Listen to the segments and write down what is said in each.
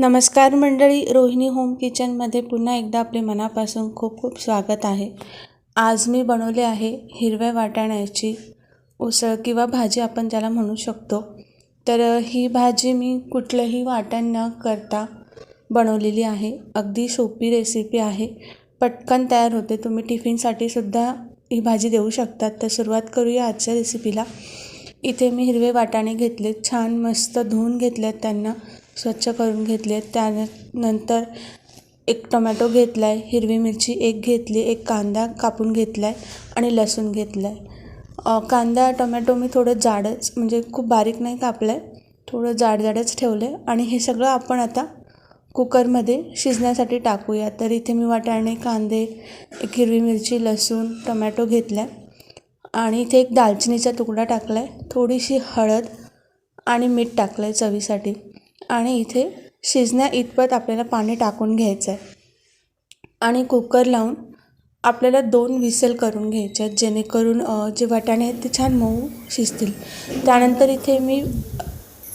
नमस्कार मंडळी रोहिणी होम किचनमध्ये पुन्हा एकदा आपले मनापासून खूप खूप स्वागत आहे. आज मी बनवले आहे हिरव्या वाटाण्याची उसळ किंवा भाजी आपण ज्याला म्हणू शकतो. तर ही भाजी मी कुठलंही वाटण न करता बनवलेली आहे. अगदी सोपी रेसिपी आहे. पटकन तयार होते. तुम्ही टिफिनसाठी सुद्धा ही भाजी देऊ शकतात. तर सुरुवात करूया आजच्या रेसिपीला इथे मी हिरवे वाटाणे घेतले छान मस्त धुवून घेतलेत त्यांना. स्वच्छ करून घेतले त्यानंतर एक टोमॅटो घेतला आहे हिरवी मिरची एक घेतली एक कांदा कापून घेतला आहे आणि लसूण घेतलं आहे कांदा टोमॅटो मी थोडं जाडच म्हणजे खूप बारीक नाही कापलं आहे थोडं जाड जाडच ठेवलं आहे आणि हे सगळं आपण आता कुकरमध्ये शिजण्यासाठी टाकूया. तर इथे मी वाटाणे कांदे एक हिरवी मिरची लसूण टोमॅटो घेतला आहे आणि इथे एक दालचिनीचा तुकडा टाकला आहे थोडीशी हळद आणि मीठ टाकलं आहे चवीसाठी. आणि इथे शिजण्या इतपत आपल्याला पाणी टाकून घ्यायचं आहे आणि कुकर लावून आपल्याला दोन विसेल करून घ्यायचे आहेत जेणेकरून जे वाटाणे आहेत ते छान मऊ शिजतील. त्यानंतर इथे मी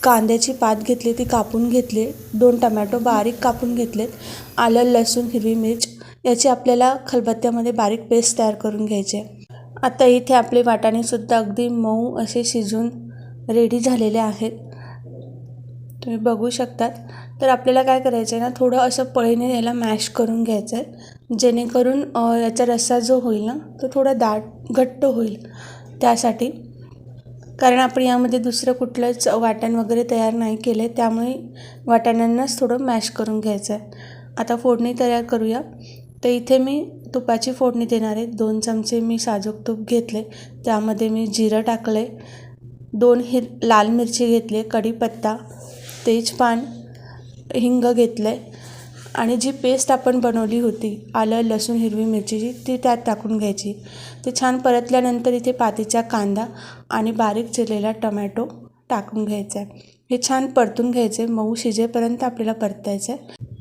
कांद्याची पात घेतली ती कापून घेतली दोन टमॅटो बारीक कापून घेतलेत आलं लसूण हिरवी मिरच याची आपल्याला खलबत्त्यामध्ये बारीक पेस्ट तयार करून घ्यायची आहे. आता इथे आपले वाटाणेसुद्धा अगदी मऊ असे शिजून रेडी झालेले आहेत. तुम्ही बघू शकतात. तर आपल्याला काय करायचं आहे ना थोडं असं पळीने याला मॅश करून घ्यायचं आहे जेणेकरून याचा रस्सा जो होईल ना तो थोडा दाट घट्ट होईल त्यासाठी. कारण आपण यामध्ये दुसरं कुठलंच वाटण वगैरे तयार नाही केलं आहे त्यामुळे वाटाण्यांनाच थोडं मॅश करून घ्यायचं आहे आता फोडणी तयार करूया. तर इथे मी तुपाची फोडणी देणार आहे. दोन चमचे मी साजूक तूप घेतले त्यामध्ये मी जिरं टाकलं आहे दोन हिर लाल मिरची घेतली कढीपत्ता. तेजपान हिंग घेतलं आहे आणि जी पेस्ट आपण बनवली होती आलं लसूण हिरवी मिरचीची ती त्यात टाकून घ्यायची. ते छान परतल्यानंतर इथे पातीचा कांदा आणि बारीक चिरलेला टमॅटो टाकून घ्यायचा आहे. हे छान परतून घ्यायचे मऊ शिजेपर्यंत आपल्याला परतायचं आहे.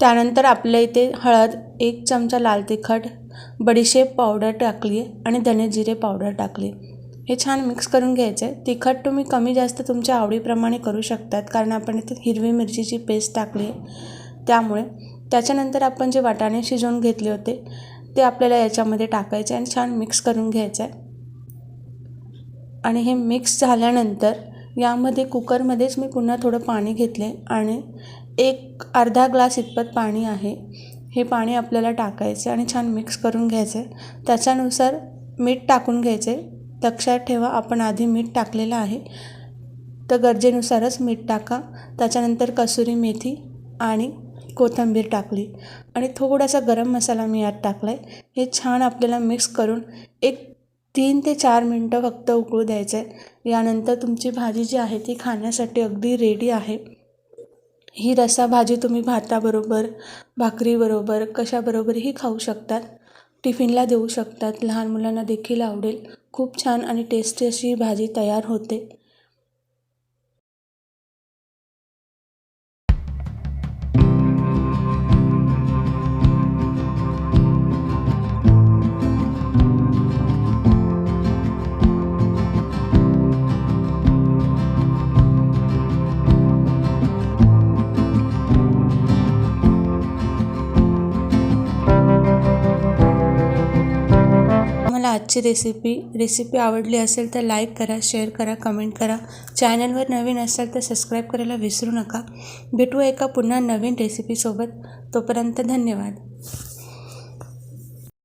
त्यानंतर आपल्या इथे हळद एक चमचा लाल तिखट बडीशेप पावडर टाकली आणि धने जिरे पावडर टाकली हे छान मिक्स करून घ्यायचं. आहे तिखट तुम्ही कमी जास्त तुमच्या आवडीप्रमाणे करू शकतात कारण आपण इथे हिरवी मिरचीची पेस्ट टाकली आहे. त्यामुळे त्याच्यानंतर आपण जे वाटाणे शिजवून घेतले होते ते आपल्याला याच्यामध्ये टाकायचे आणि छान मिक्स करून घ्यायचं. आहे आणि हे मिक्स झाल्यानंतर यामध्ये कुकरमध्येच मी पुन्हा थोडं पाणी घेतले आणि एक अर्धा ग्लास इतपत पाणी आहे. हे पाणी आपल्याला टाकायचं आणि छान मिक्स करून घ्यायचं. आहे त्याच्यानुसार मीठ टाकून घ्यायचे. लक्षात ठेवा आपण आधी मीठ टाकलेलं आहे. तर गरजेनुसारच मीठ टाका. त्याच्यानंतर कसुरी मेथी आणि कोथिंबीर टाकली. आणि थोडासा गरम मसाला मी यात टाकला आहे हे छान आपल्याला मिक्स करून एक तीन ते चार मिनटं फक्त उकळू द्यायचं आहे यानंतर तुमची भाजी जी आहे ती खाण्यासाठी अगदी रेडी आहे. ही रसा भाजी तुम्ही भाताबरोबर भाकरीबरोबर कशाबरोबरही खाऊ शकतात. टिफिनला देऊ शकतात. लहान मुलांना देखील आवडेल. खूप छान आणि टेस्टी अशी भाजी तयार होते. तुम्हाला आजची रेसिपी रेसिपी आवडली असेल तर लाईक करा शेअर करा कमेंट करा. चॅनलवर नवीन असाल तर सबस्क्राईब करायला विसरू नका. भेटू एका पुन्हा नवीन रेसिपीसोबत तोपर्यंत धन्यवाद.